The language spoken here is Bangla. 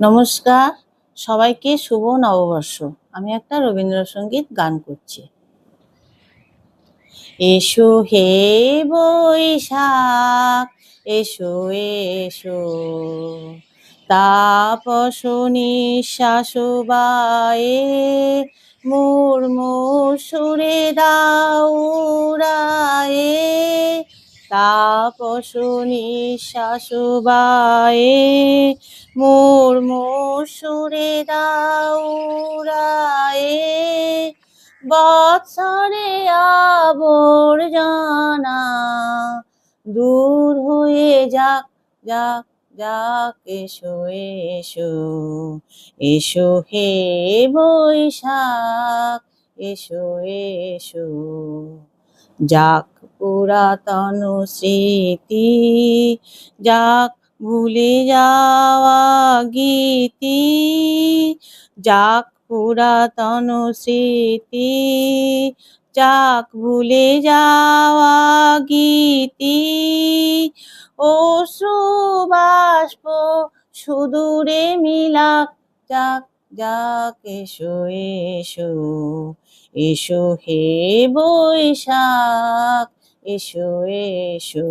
নমস্কার। সবাইকে শুভ নববর্ষ। আমি একটা রবীন্দ্রসঙ্গীত গান করছি। এসো হে বৈশাখ, এসো এসো। তাপস নিঃশ্বাস বায়ে, মুর্মু সুরে দাউরায়ে। তাপস নিঃশ্বাস বায়ে মুর্মু সুরে দাউরায়ে বৎসরে আবর্জনা দূর হয়ে যাক যাক যাক এসো এসো এসো হে বৈশাখ, এসো এসো। যাক পুরাতন স্মৃতি। যাক, ভুলে যাওয়া গীতি। যাক, পুরাতন স্মৃতি। যাক, ভুলে যাওয়া গীতি। অশ্রু বাষ্প সুদূরে মিলাক। যাক যাক, এসো এসো। এসো হে বৈশাখ। এসো এসো